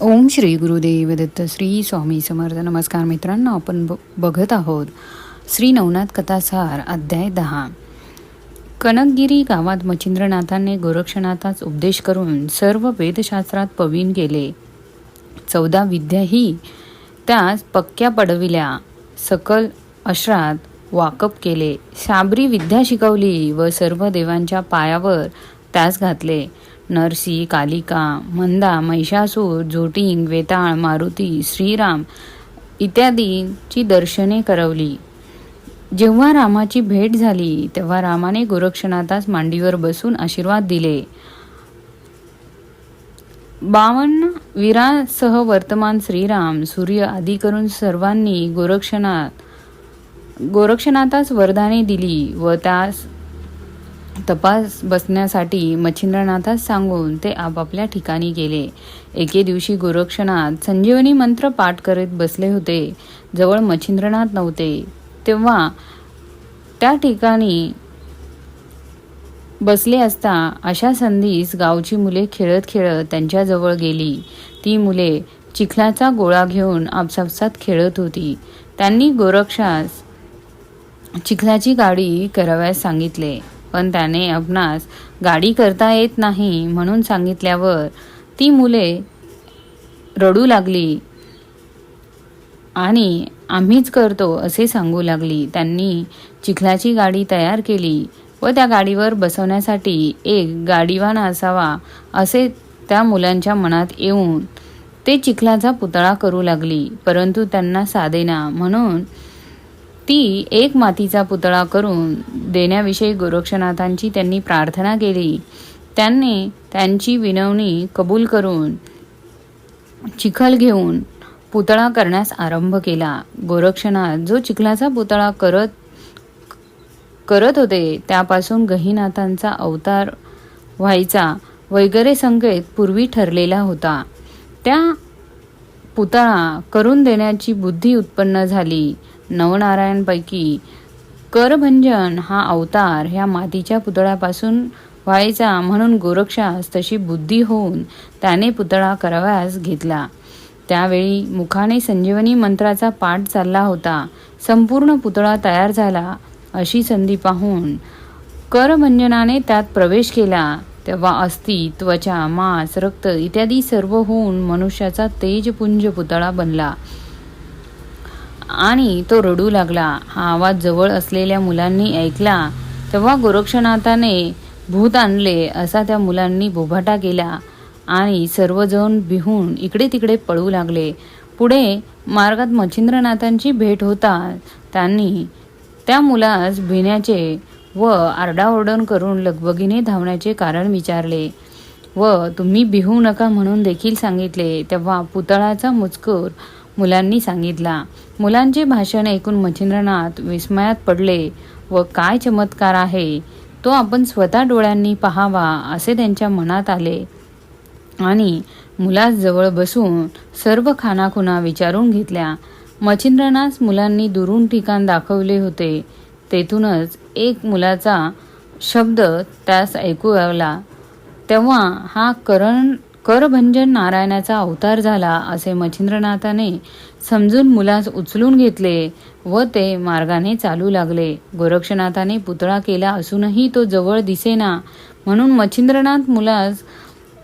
ओम श्री गुरुदेव दत्त श्री स्वामी समर्थ. नमस्कार मित्रांनो आपण ब बघत आहोत श्री नवनाथ कथासार अध्याय दहा. कनकगिरी गावात मच्छिंद्रनाथाने गोरक्षनाथास उपदेश करून सर्व वेदशास्त्रात पवीन केले. चौदा विद्याही त्यास पक्क्या पडविल्या. सकल अश्रात वाकप केले. शाबरी विद्या शिकवली व सर्व देवांच्या पायावर त्यास घातले. नरसी कालिका मंदा महिषासूर जोटिंग वेताळ मारुती श्रीराम इत्यादींची दर्शने करवली. जेव्हा रामाची भेट झाली तेव्हा रामाने गोरक्षनाथास मांडीवर बसून आशीर्वाद दिले. बावन्न वीरासह वर्तमान श्रीराम सूर्य आदी करून सर्वांनी गोरक्षनाथ गोरक्षनाथास वरदाने दिली व त्यास तपास बसण्यासाठी मच्छिंद्रनाथास सांगून ते आपापल्या ठिकाणी गेले. एके दिवशी गोरक्षनाथ संजीवनी मंत्र पाठ करीत बसले होते. जवळ मच्छिंद्रनाथ नव्हते. तेव्हा त्या ठिकाणी बसले असता अशा संधीस गावची मुले खेळत खेळत त्यांच्याजवळ गेली. ती मुले चिखलाचा गोळा घेऊन आपसापसात खेळत होती. त्यांनी गोरक्षास चिखलाची गाडी कराव्यास सांगितले. पण त्याने आपणास गाडी करता येत नाही म्हणून सांगितल्यावर ती मुले रडू लागली. आणि आम्हीच करतो असे सांगू लागली. त्यांनी चिखलाची गाडी तयार केली व त्या गाडीवर बसवण्यासाठी एक गाडीवान असावा असे त्या मुलांच्या मनात येऊन ते चिखलाचा पुतळा करू लागली. परंतु त्यांना साधेना म्हणून ती एक मातीचा पुतळा करून देण्याविषयी गोरक्षनाथांची त्यांनी प्रार्थना केली. त्यांनी त्यांची विनवणी कबूल करून चिखल घेऊन पुतळा करण्यास आरंभ केला. गोरक्षनाथ जो चिखलाचा पुतळा करत करत होते त्यापासून गहिनाथांचा अवतार व्हायचा वगैरे संकेत पूर्वी ठरलेला होता. त्या पुतळा करून देण्याची बुद्धी उत्पन्न झाली. नवनारायणपैकी करभंजन हा अवतार ह्या मातीच्या पुतळ्यापासून व्हायचा म्हणून गोरक्षास तशी बुद्धी होऊन त्याने पुतळा कराव्यास घेतला. त्यावेळी मुखाने संजीवनी मंत्राचा पाठ चालला होता. संपूर्ण पुतळा तयार झाला अशी संधी पाहून करभंजनाने त्यात प्रवेश केला. तेव्हा अस्थि त्वचा मांस रक्त इत्यादी सर्व होऊन मनुष्याचा तेजपुंज पुतळा बनला. आणि तो रडू लागला. हा आवाज जवळ असलेल्या मुलांनी ऐकला तेव्हा गोरक्षनाथाने भूत आणले असा त्या मुलांनी बोभाटा केला आणि सर्वजण भिहून इकडे तिकडे पळू लागले. पुढे मार्गात मच्छिंद्रनाथांची भेट होता. त्यांनी त्या मुलास भिण्याचे व आरडाओरडण करून लगबगीने धावण्याचे कारण विचारले व तुम्ही भिहू नका म्हणून देखील सांगितले. तेव्हा पुतळाचा मुचकूर मुलांनी सांगितला. मुलांचे भाषण ऐकून मच्छिंद्रनाथ विस्मयात पडले. व काय चमत्कार आहे? तो आपण स्वतः डोळ्यांनी पाहावा असे त्यांच्या मनात आले. आणि मुलाजवळ बसून सर्व खानाखुना विचारून घेतल्या. मच्छिंद्रनाथ मुलांनी दुरून ठिकाण दाखवले होते. तेथूनच एक मुलाचा शब्द त्यास ऐकू आला. तेव्हा हा करण करभंजन नारायणाचा अवतार झाला असे मच्छिंद्रनाथाने समजून मुलास उचलून घेतले व ते मार्गाने चालू लागले. गोरक्षनाथाने पुतळा केला असूनही तो जवळ दिसेना. म्हणून मच्छिंद्रनाथ मुलास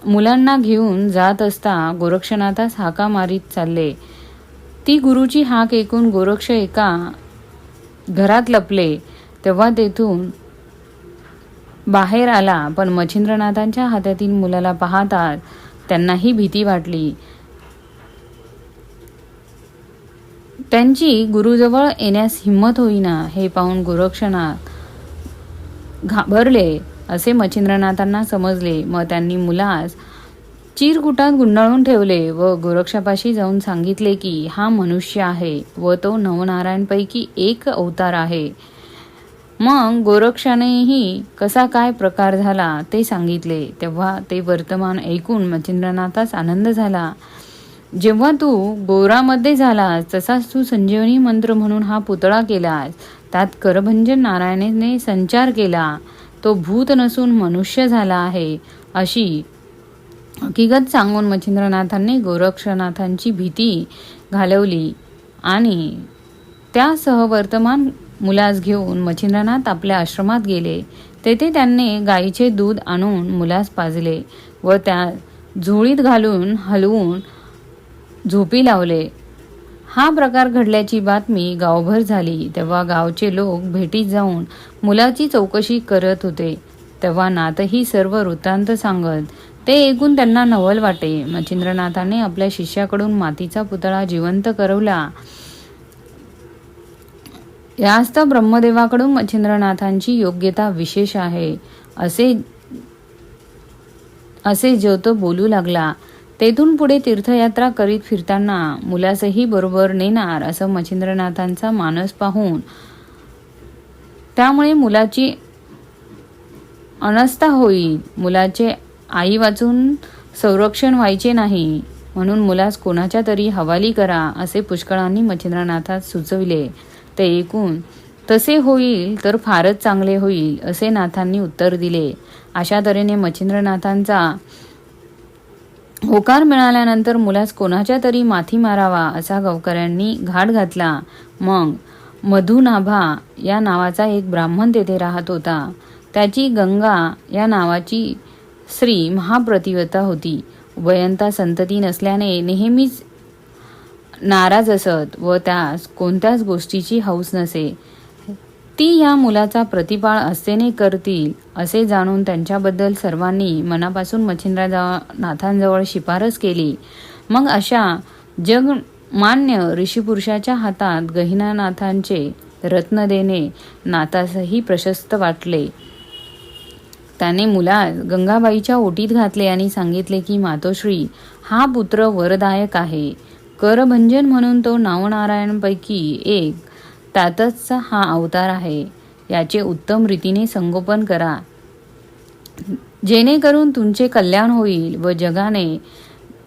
मुलांना घेऊन जात असता गोरक्षनाथास हाका मारीत चालले. ती गुरुची हाक ऐकून गोरक्ष एका घरात लपले. तेव्हा तेथून बाहेर आला पण मच्छिंद्रनाथांच्या हातातील मुलाला पाहतात त्यांनाही भीती वाटली. त्यांची गुरुजवळ येण्यास हिंमत होईना हे पाहून गोरक्षनाथ घाबरले असे मच्छिंद्रनाथांना समजले. मग त्यांनी मुलास चिरकुटात गुंडाळून ठेवले व गोरक्षापाशी जाऊन सांगितले की हा मनुष्य आहे व तो नवनारायणपैकी एक अवतार आहे. मग गोरक्षानेही कसा काय प्रकार झाला ते सांगितले. तेव्हा ते वर्तमान ऐकून मच्छिंद्रनाथास आनंद झाला. जेव्हा तू गोरामध्ये झालास तसाच तू संजीवनी मंत्र म्हणून हा पुतळा केलास. त्यात करभंजन नारायणने संचार केला. तो भूत नसून मनुष्य झाला आहे. अशी हकीकत सांगून मच्छिंद्रनाथांनी गोरक्षनाथांची भीती घालवली आणि त्यासह वर्तमान मुलास घेऊन मच्छिंद्रनाथ आपल्या आश्रमात गेले. तेथे त्यांनी गाईचे दूध आणून मुलास पाजले व त्या झोळीत घालून हलवून झोपी लावले. हा प्रकार घडल्याची बातमी गावभर झाली. तेव्हा गावचे लोक भेटीत जाऊन मुलाची चौकशी करत होते. तेव्हा नातही सर्व वृत्तांत सांगत ते ऐकून त्यांना नवल वाटे. मच्छिंद्रनाथाने आपल्या शिष्याकडून मातीचा पुतळा जिवंत करवला. यास्त ब्रह्मदेवाकडून मच्छिंद्रनाथांची योग्यता विशेष आहे. असे असे जो तो बोलू लागला. तेथून पुढे तीर्थयात्रा करीत फिरताना मुलासही बरोबर नेणार असं मच्छिंद्रनाथांचा मानस पाहून त्यामुळे मुलाची अनस्था होईल मुलाचे आई वाचून संरक्षण व्हायचे नाही. म्हणून मुलास कोणाच्या तरी हवाली करा असे पुष्कळांनी मच्छिंद्रनाथात सुचविले. ते ऐकून तसे होईल तर फारच चांगले होईल असे नाथांनी उत्तर दिले. अशा तऱ्हेने मच्छिंद्रनाथांचा होकार मिळाल्यानंतर मुलास कोणाच्या तरी माथी मारावा असा गावकऱ्यांनी घाट घातला. मग मधुनाभा या नावाचा एक ब्राह्मण तेथे राहत होता. त्याची गंगा या नावाची स्त्री महाप्रतिवता होती. उभयंता संतती नसल्याने नेहमीच नाराज असत व त्यास कोणत्याच गोष्टीची हौस नसे. ती या मुलाचा प्रतिपाळ असेने करतील असे जाणून त्यांच्याबद्दल सर्वांनी मनापासून मच्छिंद्रनाथांजवळ शिफारस केली. मग अशा जगमान्य ऋषीपुरुषाच्या हातात गहिनानाथांचे रत्न देणे नाथासही प्रशस्त वाटले. त्याने मुलास गंगाबाईच्या ओटीत घातले आणि सांगितले की मातोश्री हा पुत्र वरदायक आहे. करभंजन म्हणून तो नावनारायणपैकी एक. त्यातच हा अवतार आहे. याचे उत्तम रीतीने संगोपन करा. जेणेकरून तुमचे कल्याण होईल व जगाने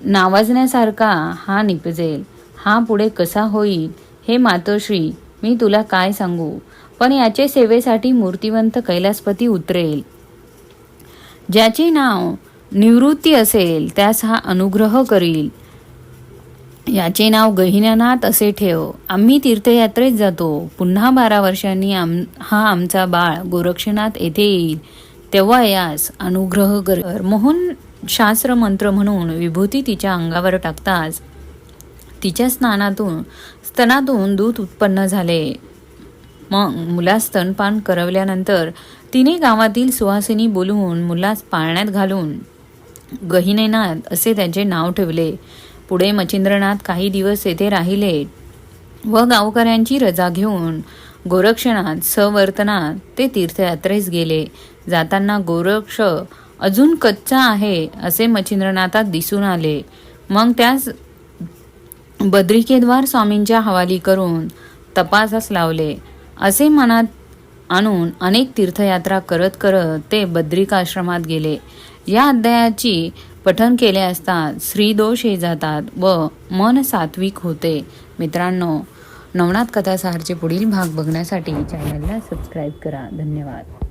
नावाजण्यासारखा हा निपजेल. हा पुढे कसा होईल हे मातोश्री मी तुला काय सांगू? पण याचे सेवेसाठी मूर्तिवंत कैलासपती उतरेल. ज्याचे नाव निवृत्ती असेल त्यास हा अनुग्रह करील. याचे नाव गहिनानाथ असे ठेव. आम्ही तीर्थयात्रेत जातो. पुन्हा बारा वर्षांनी आम हा आमचा बाळ गोरक्षनाथ येथे येईल. तेव्हा यास अनुग्रह कर मोहन शास्त्र मंत्र म्हणून विभूती तिच्या अंगावर टाकताच तिच्या स्नानातून स्तनातून दूध उत्पन्न झाले. मग मुलास स्तनपान करवल्यानंतर तिने गावातील सुहासिनी बोलवून मुलास पाळण्यात घालून गहिनेनाथ असे त्याचे नाव ठेवले. पुढे मच्छिंद्रनाथ काही दिवस येथे राहिले व गावकऱ्यांची रजा घेऊन गोरक्षनाथ सवर्तनात ते तीर्थयात्रेस गेले. जाताना गोरक्ष अजून कच्चा आहे असे मच्छिंद्रनाथात दिसून आले. मग त्यास बद्रिकेद्वार स्वामींच्या हवाली करून तपासास लावले. असे मनात आणून अनेक तीर्थयात्रा करत करत ते बद्रिकाश्रमात गेले. या अध्यायाची पठन केले असता स्त्रीदोष हे जातात व मन सात्विक होते. मित्रांनो नवनाथ कथासारचे पुढील भाग बघण्यासाठी चॅनलला सबस्क्राईब करा. धन्यवाद.